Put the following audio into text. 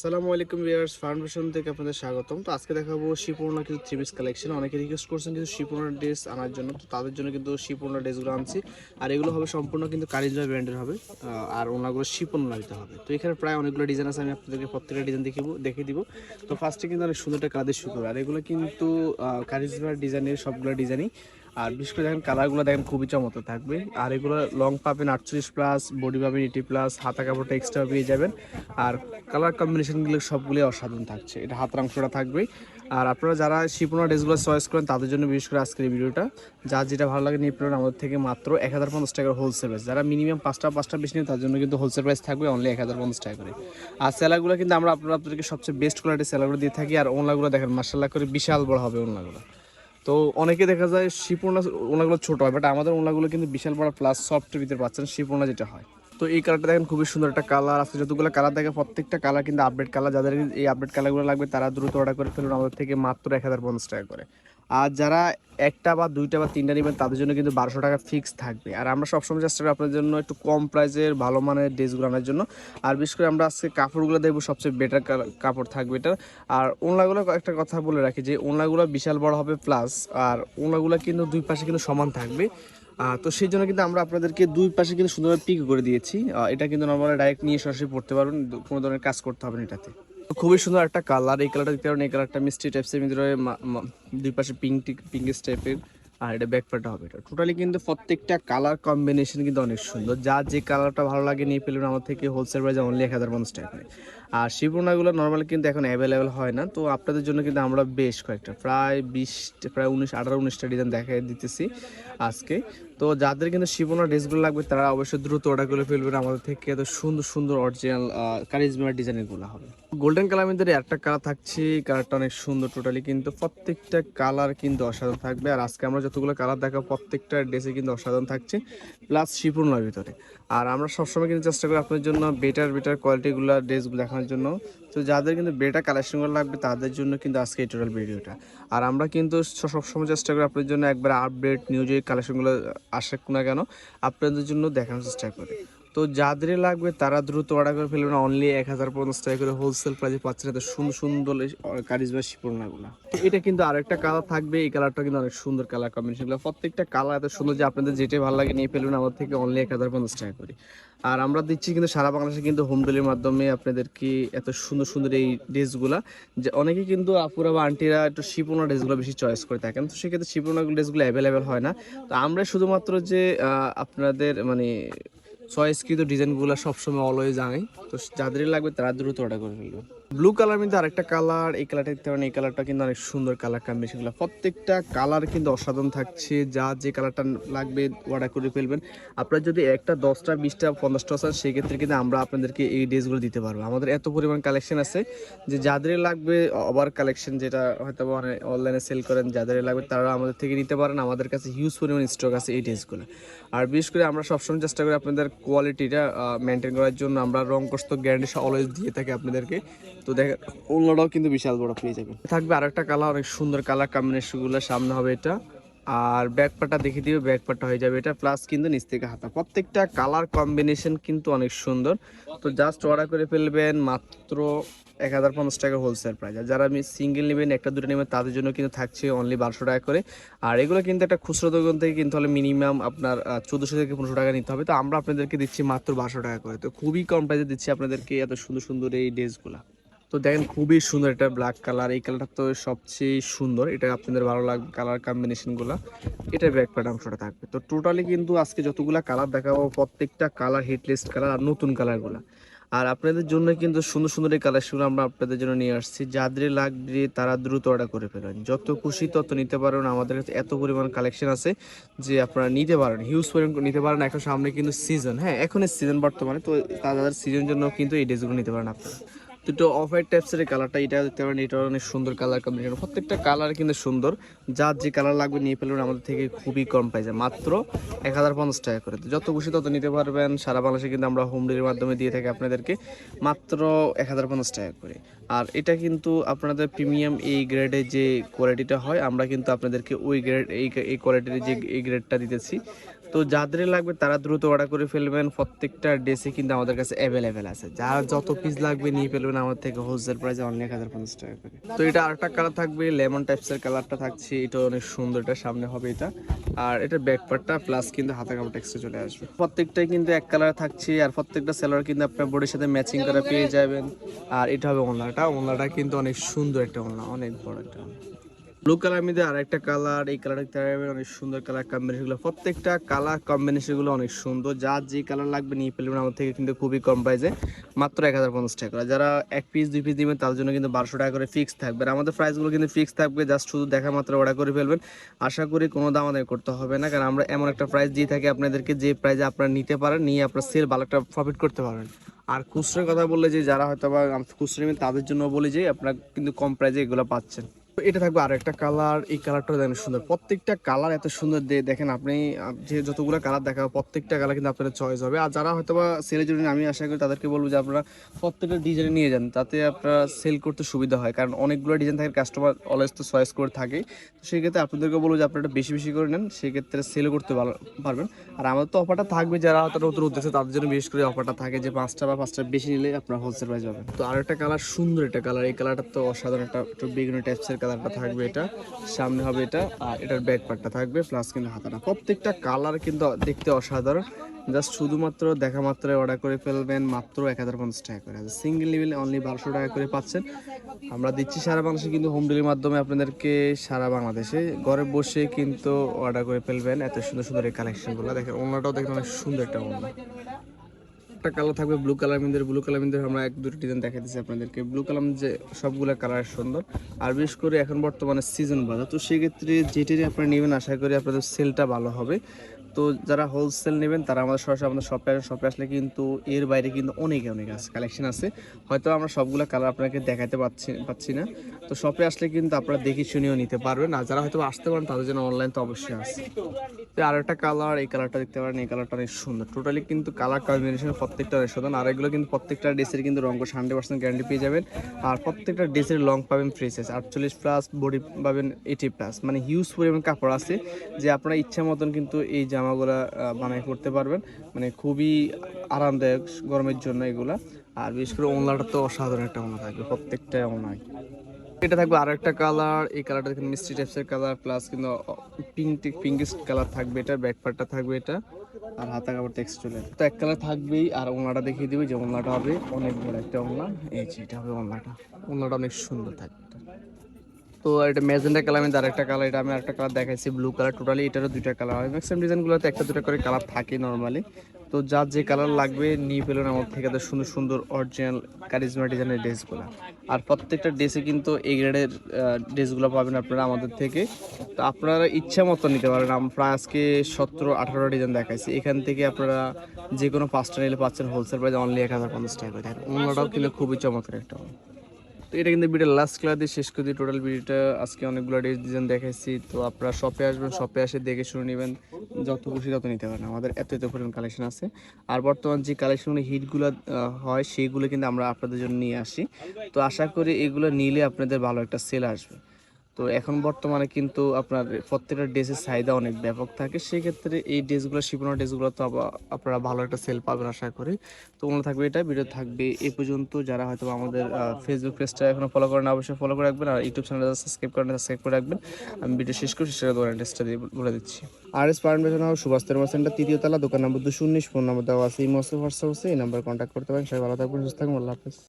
আসসালামু আলাইকুম viewers, foundation থেকে আপনাদের স্বাগতম। তো আজকে দেখাবো শিপূর্ণা কিছু থ্রি পিস কালেকশন। অনেকে রিকোয়েস্ট করছেন কিছু শিপূর্ণা ড্রেস আনার জন্য, তো তাদের জন্য কিন্তু শিপূর্ণা ড্রেসগুলো আনছি। আর এগুলো হবে সম্পূর্ণ কিন্তু কারিজয় ব্র্যান্ডের হবে আর ওনাগুলো শিপূর্ণা দিতে হবে। তো এখানে প্রায় অনেকগুলো ডিজাইন আছে, আমি আপনাদেরকে প্রত্যেকটা ডিজাইন দেখিব দেখে দিব। তো ফার্স্টে কিন্তু অনেক সুন্দর একটা কাদের শুরু আর এগুলো কিন্তু কারিজমার ডিজাইনের সবগুলো ডিজাইনই। আর বিশেষ করে দেখেন কালারগুলো দেখেন খুবই চমৎকার থাকবে। আর এগুলো লং পাবেন আটচল্লিশ প্লাস বডি পাবেন এইটি প্লাস হাতা কাপড়টা এক্সট্রা পেয়ে যাবেন। আর কালার কম্বিনেশনগুলো সবগুলোই অসাধারণ থাকছে। এটা হাতের অংশটা থাকবে আর আপনারা যারা শিপনা ড্রেসগুলো চয়েস করেন, তাদের জন্য বিশেষ করে আজকের এই ভিডিওটা। যার যেটা ভালো লাগে নিয়ে পেলেন আমাদের থেকে মাত্র এক হাজার পঞ্চাশ টাকার হোলসেল প্রাইস যারা মিনিমাম পাঁচটা পাঁচটা বেশি নেন তার জন্য কিন্তু হোলসেল প্রাইস থাকবে অনলি এক হাজার পঞ্চাশ টাকা করে। আর সেলারগুলো কিন্তু আমরা আপনারা আপনাদেরকে সবচেয়ে বেস্ট কোয়ালিটির সেলারগুলো দিয়ে থাকি। আর ওনলাগুলো দেখেন মার্শাল্লাহ করে বিশাল বড় হবে ওনলাগুলো তো অনেকে দেখা যায় শিপোনা ওনাগুলো ছোট হয় বাট আমাদের ওনাগুলো কিন্তু বিশাল বড় প্লাস সফট ভিতরে পাচ্ছেন শিপোনা যেটা হয়। তো এই কালারটা দেখেন খুবই সুন্দর একটা কালার আছে যতগুলো কালার দেখে প্রত্যেকটা কালার কিন্তু আপডেট কালার যাদের এই আপডেট কালারগুলো লাগবে তারা দ্রুত অর্ডার করে ফেলুন, আমাদের থেকে মাত্র এক হাজার পঞ্চাশ টাকা করে। আর যারা একটা বা দুইটা বা তিনটা নেবেন, তাদের জন্য কিন্তু বারোশো টাকা ফিক্স থাকবে। আর আমরা সবসময় চেষ্টা করি আপনাদের জন্য একটু কম প্রাইসের ভালো মানের ড্রেসগুলো আনার জন্য। আর বিশেষ করে আমরা আজকে কাপড়গুলো দেখব, সবচেয়ে বেটার কাপড় থাকবে এটার আর ওনলাগুলো একটা কথা বলে রাখি যে ওনলাগুলো বিশাল বড় হবে প্লাস আর ওনলাগুলো কিন্তু দুই পাশে কিন্তু সমান থাকবে। তো সেই জন্য কিন্তু আমরা আপনাদেরকে দুই পাশে কিন্তু সুন্দরভাবে পিক করে দিয়েছি। এটা কিন্তু নর্মালি ডাইরেক্ট নিয়ে সরাসরি পড়তে পারবেন, কোনো ধরনের কাজ করতে হবে না এটাতে। খুবই সুন্দর একটা কালার এই কালারটা দেখতে পারেন, এই কালারটা মিষ্টি টাইপসের ভিতরে, মা- মা- দুই পাশে পিঙ্ক পিঙ্কিশ টাইপের আর এটা ব্যাকপার্টটা হবে এটা। টোটালি কিন্তু প্রত্যেকটা কালার কম্বিনেশন কিন্তু অনেক সুন্দর। যা যে কালারটা ভালো লাগে নিয়ে পেলেন আমার থেকে হোলসেল প্রাইসে অনলি এক হাজার পঞ্চাশ টাকা আর শিবনাগুলো নর্মালি কিন্তু এখন অ্যাভেলেবেল হয় না, তো আপনাদের জন্য কিন্তু আমরা বেশ কয়েকটা, প্রায় বিশ, প্রায় উনিশ, আঠারো উনিশটা ডিজাইন দেখাই দিতেছি আজকে। তো যাদের কিন্তু শিবনা ড্রেসগুলো লাগবে, তারা অবশ্যই দ্রুত অর্ডার করে ফেলবেন আমাদের থেকে এত সুন্দর সুন্দর অরিজিনাল কারিজমার ডিজাইনগুলো হবে। গোল্ডেন কালার মধ্যে একটা কালার থাকছে কালারটা অনেক সুন্দর টোটালি কিন্তু প্রত্যেকটা কালার কিন্তু অসাধারণ থাকবে। আর আজকে আমরা যতগুলো কালার দেখাবো, প্রত্যেকটা ড্রেসে কিন্তু অসাধারণ থাকছে প্লাস শিপূর্ণার ভিতরে। আর আমরা সবসময় কিন্তু চেষ্টা করি আপনার জন্য বেটার বেটার কোয়ালিটিগুলো ড্রেসগুলো দেখানোর জন্য। তো যাদের কিন্তু বেটার কালেকশনগুলো লাগবে, তাদের জন্য কিন্তু আজকে এই টোটাল ভিডিওটা আর আমরা কিন্তু সবসময় চেষ্টা করি আপনার জন্য একবার আপডেট নিউ যে কালেকশনগুলো আসুক না কেন আপনাদের জন্য দেখানোর চেষ্টা করি। তো যাদের লাগবে তারা দ্রুত অর্ডার করে ফেলবেন। অনলি এক হাজার পঞ্চাশ টাকা করে হোলসেল প্রাইসে পাচ্ছেন এত সুন্দর সুন্দর কারিজমা তো এটা কিন্তু আরেকটা কালার থাকবে, এই কালারটা কিন্তু অনেক সুন্দর কালার কম্বিনেশনগুলো প্রত্যেকটা কালার এত সুন্দর যে আপনাদের যেটাই ভালো লাগে নিয়ে ফেলবেন আমার থেকে অনলি এক হাজার পঞ্চাশ টাকা করে। আর আমরা দিচ্ছি কিন্তু সারা বাংলাদেশে কিন্তু হোম ডেলিভারির মাধ্যমে আপনাদেরকে এত সুন্দর সুন্দর এই ড্রেসগুলা যে অনেকেই কিন্তু আপুরা বা আন্টিরা একটু শিপোনা ড্রেসগুলো বেশি চয়েস করে থাকেন। তো সেক্ষেত্রে শিপোনা ড্রেসগুলো অ্যাভেলেবেল হয় না। তো আমরা শুধুমাত্র যে আপনাদের মানে চয়েসকৃত ডিজাইনগুলো সবসময় অলওয়েজ আনাই তো যাদের লাগবে তারা দ্রুত অর্ডার করে ফেলবে। ব্লু কালার মধ্যে আরেকটা কালার এই কালারটা দেখতে পারেন, এই কালারটা কিন্তু অনেক সুন্দর কালার কম্বিনেশনগুলো প্রত্যেকটা কালার কিন্তু অসাধারণ থাকছে, যা যে কালারটা লাগবে অর্ডার করে ফেলবেন। আপনারা যদি একটা দশটা, বিশটা, পঞ্চাশটা চান সেক্ষেত্রে কিন্তু আমরা আপনাদেরকে এই ড্রেসগুলো দিতে পারব। আমাদের এত পরিমাণ কালেকশন আছে যে যাদের লাগবে ওভার কালেকশন যেটা হয়তো মানে অনলাইনে সেল করেন যাদের লাগবে, তারা আমাদের থেকে নিতে পারেন। আমাদের কাছে হিউজ পরিমাণ স্টক আছে এই ড্রেসগুলো। আর বিশেষ করে আমরা সবসময় চেষ্টা করি আপনাদের কোয়ালিটিটা মেনটেন করার জন্য। আমরা রং কষ্ট গ্যারান্টি অলওয়েজ দিয়ে থাকি আপনাদেরকে। তো দেখেন অন্যটাও কিন্তু বিশাল বড় পেয়ে যাবেন। থাকবে আরেকটা কালার, অনেক সুন্দর কালার কম্বিনেশনগুলো সামনে হবে এটা। আর ব্যাক পার্টটা দেখে দিবে ব্যাক পার্টটা হয়ে যাবে এটা প্লাস কিন্তু নিচ থেকে হাতা। প্রত্যেকটা কালার কম্বিনেশন কিন্তু অনেক সুন্দর। তো জাস্ট অর্ডার করে ফেলবেন মাত্র এক হাজার পঞ্চাশ টাকা হোলসেল প্রাইস আর যারা আমি সিঙ্গেল নেবেন, একটা দুটো নেবেন, তাদের জন্য কিন্তু থাকছে অনলি বারোশো টাকা করে। আর এগুলো কিন্তু একটা খুচরো দোকান থেকে কিনতে হলে মিনিমাম আপনার চোদ্দোশো থেকে পনেরোশো টাকা নিতে হবে। তো আমরা আপনাদেরকে দিচ্ছি মাত্র বারোশো টাকা করে। তো খুবই কম প্রাইসে দিচ্ছি আপনাদেরকে এত সুন্দর সুন্দর এই ড্রেসগুলো তো দেখেন খুবই সুন্দর এটা ব্ল্যাক কালার এই কালারটা তো সবচেয়ে সুন্দর। এটা আপনাদের ভালো লাগবে কালার কম্বিনেশনগুলো এটা ব্যাক প্যাট অংশটা থাকবে। তো টোটালি কিন্তু আজকে যতগুলা কালার দেখাবো, প্রত্যেকটা কালার হিটলিস্ট কালার আর নতুন কালারগুলো আর আপনাদের জন্য কিন্তু সুন্দর সুন্দর এই কালেকশন আমরা আপনাদের জন্য নিয়ে আসছি। যাদের লাগবে তারা দ্রুত অর্ডার করে ফেলেন। যত খুশি তত নিতে পারেন। আমাদের কাছে এত পরিমাণ কালেকশন আছে যে আপনারা নিতে পারেন। হিউজ পরিমাণ নিতে পারেন। এখন সামনে কিন্তু সিজন হ্যাঁ এখন সিজন বর্তমানে। তো তাদের সিজন জন্য কিন্তু এই ড্রেসগুলো নিতে পারেন আপনারা। দুটো অফ হোয়াইট টাইপসের কালারটা এটা দেখতে পারেন, এটা অনেক সুন্দর কালার কম্বিনেশন প্রত্যেকটা কালার কিন্তু সুন্দর। যার যে কালার লাগবে নিয়ে ফেলবেন আমাদের থেকে খুবই কম প্রাইসে মাত্র এক হাজার পঞ্চাশ টাকা করে। যত খুশি তত নিতে পারবেন। সারা বাংলাদেশে কিন্তু আমরা হোম ডেলিভারির মাধ্যমে দিয়ে থাকি আপনাদেরকে। মাত্র এক হাজার পঞ্চাশ টাকা করে। আর এটা কিন্তু আপনাদের প্রিমিয়াম এই গ্রেডের যে কোয়ালিটিটা হয়, আমরা কিন্তু আপনাদেরকে ওই গ্রেড এই কোয়ালিটির যে, এই গ্রেডটা দিতেছি। তো যাদের লাগবে তারা দ্রুত অর্ডার করে ফেলবেন। প্রত্যেকটা ড্রেসে কিন্তু আমাদের কাছে অ্যাভেলেবেল আছে। যার যত পিস লাগবে নিয়ে ফেলবেন আমার থেকে হোলসেল প্রাইসে অনেক হাজার পঞ্চাশ টাকা করে। তো এটা আরেকটা কালার থাকবে লেমন টাইপসের কালারটা থাকছে। এটা অনেক সুন্দর, এটা সামনে হবে এটা। আর এটা ব্যাক পার্টটা প্লাস কিন্তু হাতে কাপড় টেক্সটে চলে আসবে। প্রত্যেকটাই কিন্তু এক কালার থাকছে, আর প্রত্যেকটা সেলার কিন্তু আপনার বডির সাথে ম্যাচিং করে পেয়ে যাবেন। আর এটা হবে ওনাটা ওনাটা কিন্তু অনেক সুন্দর একটা ওনা অনেক বড় একটা ব্লু কালার মধ্যে আর একটা কালার এই কালার দেখতে অনেক সুন্দর কালার কম্বিনেশনগুলো। প্রত্যেকটা কালার কম্বিনেশনগুলো অনেক সুন্দর। যার যে কালার লাগবে নিয়ে ফেলবেন, আমার থেকে কিন্তু খুবই কম প্রাইসে মাত্র এক হাজার পঞ্চাশ টাকা। যারা এক পিস দুই পিস দিবেন, তার জন্য কিন্তু বারোশো টাকা করে ফিক্স থাকবে। আর আমাদের প্রাইসগুলো কিন্তু ফিক্স থাকবে জাস্ট শুধু দেখা মাত্র অর্ডার করে ফেলবেন। আশা করি কোনো দাম আদায় করতে হবে না, কারণ আমরা এমন একটা প্রাইস দিয়ে থাকি আপনাদেরকে, যে প্রাইসে আপনারা নিতে পারেন, নিয়ে আপনার সেল ভালো একটা প্রফিট করতে পারবেন। আর খুচরোর কথা বললে যে, যারা হয়তো বা খুচরো তাদের জন্য বলি যে, আপনারা কিন্তু কম প্রাইসে এগুলো পাচ্ছেন। এটা থাকবে আর একটা কালার এই কালারটা দেখেন সুন্দর। প্রত্যেকটা কালার এত সুন্দর দিয়ে দেখেন আপনি যে যতগুলো কালার দেখাবো, প্রত্যেকটা কালার কিন্তু আপনার চয়েস হবে। আর যারা হয়তো বা সেলের জন্য, আমি আশা করি তাদেরকে বলব যে আপনারা প্রত্যেকটা ডিজাইন নিয়ে যান, তাতে আপনারা সেল করতে সুবিধা হয়। কারণ অনেকগুলো ডিজাইন থাকে কাস্টমার অলওয়েজ তো চয়েস করে থাকে। তো সেই ক্ষেত্রে আপনাদেরকে বলব যে আপনারা বেশি বেশি করে নেন, সেক্ষেত্রে সেলও করতে পারবেন। আর আমাদের তো অফারটা থাকবে, যারা হয়তো নতুন উদ্দেশ্যে তাদের জন্য বিশেষ করে অফারটা থাকে যে পাঁচটা বা পাঁচটা বেশি নিলে আপনারা হোলসেল প্রাইস পাবেন। তো আর একটা কালার সুন্দর একটা কালার এই কালারটা তো অসাধারণ একটা, একটু বেগুনি টাইপসের কালারটা থাকবে এটা, সামনে হবে এটা, আর এটার ব্যাক পার্টটা থাকবে প্লাস কিন্তু হাতাটা। প্রত্যেকটা কালার কিন্তু দেখতে অসাধারণ। জাস্ট শুধুমাত্র দেখা মাত্র অর্ডার করে ফেলবেন, মাত্র এক হাজার পঞ্চাশ টাকা করে। সিঙ্গেল লেভেলে অনলি বারোশো টাকা করে পাচ্ছেন। আমরা দিচ্ছি সারা বাংলাদেশে কিন্তু হোম ডেলিভারির মাধ্যমে আপনাদেরকে সারা বাংলাদেশে। ঘরে বসে কিন্তু অর্ডার করে ফেলবেন, এত সুন্দর সুন্দর এই কালেকশনগুলো দেখেন ওনাটাও দেখেন অনেক সুন্দর একটা ওনা একটা কালার থাকবে ব্লু কালার মিন্দের। ব্লু কালার মিন্দের আমরা এক দুটো ডিজাইন দেখাতেছি আপনাদেরকে। ব্লু কালার যে সবগুলো কালার সুন্দর। আর বিশেষ করে এখন বর্তমানে সিজন বাজার। তো সেক্ষেত্রে যেটারই আপনারা নেবেন, আশা করি আপনাদের সেলটা ভালো হবে। তো যারা হোলসেল নেবেন, তারা আমাদের সরাসরি আমাদের শপে শপে আসলে কিন্তু এর বাইরে কিন্তু অনেক অনেক আছে কালেকশন আছে। হয়তো আমরা সবগুলো কালার আপনাকে দেখাতে পাচ্ছি পাচ্ছি না। তো শপে আসলে কিন্তু আপনারা দেখে শুনেও নিতে পারবেন। আর যারা হয়তো আসতে পারেন, তাদের জন্য অনলাইন তো অবশ্যই আছে। তো আর একটা কালার এই কালারটা দেখতে পারেন, এই কালারটা অনেক সুন্দর। টোটালি কিন্তু কালার কম্বিনেশন প্রত্যেকটা অনেক সুন্দর আর এগুলো কিন্তু প্রত্যেকটা ড্রেসের কিন্তু রঙ হান্ড্রেড পার্সেন্ট গ্যারান্টি পেয়ে যাবেন। আর প্রত্যেকটা ড্রেসের লং পাবেন ফ্রেসেস আটচল্লিশ প্লাস বডি পাবেন এইটি প্লাস মানে হিউজ পরিমাণ কাপড় আছে, যে আপনারা ইচ্ছা মতন কিন্তু এই জামাগুলো বানাই করতে পারবেন। মানে খুবই আরামদায়ক গরমের জন্য এগুলা। আর বিশেষ করে ওনলাটা তো অসাধারণ একটা ওনা থাকবে, প্রত্যেকটা ওনাই এটা থাকবে আর একটা কালার, এই কালারটা দেখেন মিষ্টি টাইপসের কালার প্লাস কিন্তু পিঙ্ক পিঙ্কিশ কালার থাকবে এটা ব্যাক পার্টটা থাকবে এটা, আর হাতা কাপড় টেক্সচুয়াল তো এক কালার থাকবেই, আর ওনাটা দেখিয়ে দিবে যে ওনাটা হবে অনেক বড় একটা ওনা এই যে এটা হবে ওনাটা ওনাটা অনেক সুন্দর থাকবে। তো এটা ম্যাজেন্টা কালার, আমি আরেকটা কালার, এটা আমি আরেকটা কালার দেখাইছি ব্লু কালার টোটালি এটারও দুইটা কালার হয়। ম্যাক্সিমাম ডিজাইনগুলোতে একটা দুটো করে কালার থাকে নর্মালি তো যার যে কালার লাগবে নিয়ে ফেলুন আমার থেকে তো সুন্দর সুন্দর অরিজিনাল কারিজমা ডিজাইনের ড্রেসগুলো আর প্রত্যেকটা ড্রেসে কিন্তু এই গ্রেডের ড্রেসগুলো পাবেন আপনারা আমাদের থেকে। তো আপনারা ইচ্ছা মতো নিতে পারেন। আমরা আজকে সতেরো আঠারো ডিজাইন দেখাইছি। এখান থেকে আপনারা যে কোনো পাঁচটা নিলে পাচ্ছেন হোলসেল প্রাইস অনলি এক হাজার পঞ্চাশ টাকা অন্যটাও কিন্তু খুবই চমৎকার একটা। তো এটা কিন্তু ভিডিও লাস্ট ক্লাস শেষ করে দিই টোটাল ভিডিওটা আজকে অনেকগুলো ডেস ডিজাইন দেখাইছি। তো আপনারা শপে আসবেন শপে এসে দেখে শুনে নেবেন। যত খুশি তত নিতে পারেন আমাদের এত এত পরিমাণ কালেকশন আছে। আর বর্তমান যে কালেকশনগুলো হিটগুলো হয় সেইগুলো কিন্তু আমরা আপনাদের জন্য নিয়ে আসি। তো আশা করি এগুলো নিলে আপনাদের ভালো একটা সেল আসবে। তো এখন বর্তমানে কিন্তু আপনার প্রত্যেকটা ড্রেসের চাহিদা অনেক ব্যাপক থাকে। সেক্ষেত্রে এই ড্রেসগুলো, শিপনের ড্রেসগুলো তো আপনারা ভালো একটা সেল পাবেন আশা করি। তো মনে থাকবে এটা, ভিডিও থাকবে এই পর্যন্ত। যারা হয়তো আমাদের ফেসবুক পেজটা এখনও ফলো করেন অবশ্যই ফলো করে রাখবেন আর ইউটিউব চ্যানেলটা সাবস্ক্রাইব করেন সাবস্ক্রাইব করে রাখবেন। আমি ভিডিও শেষ করে শেষ করে দোকান অ্যাড্রেসটা দিয়ে বলে দিচ্ছি। আর এস পারেন বেতন হাউস, সুভাষ তেরো সেন্টার তৃতীয় তলা, দোকান নম্বর দুশো উনিশ, ফোন নম্বর দেওয়া আছে, এই মসে হোয়াটসঅ্যাপ আছে এই নাম্বার কন্ট্যাক্ট করতে পারেন। সবাই ভালো থাকবেন, সুস্থ থাকবেন, আল্লাহ হাফেজ।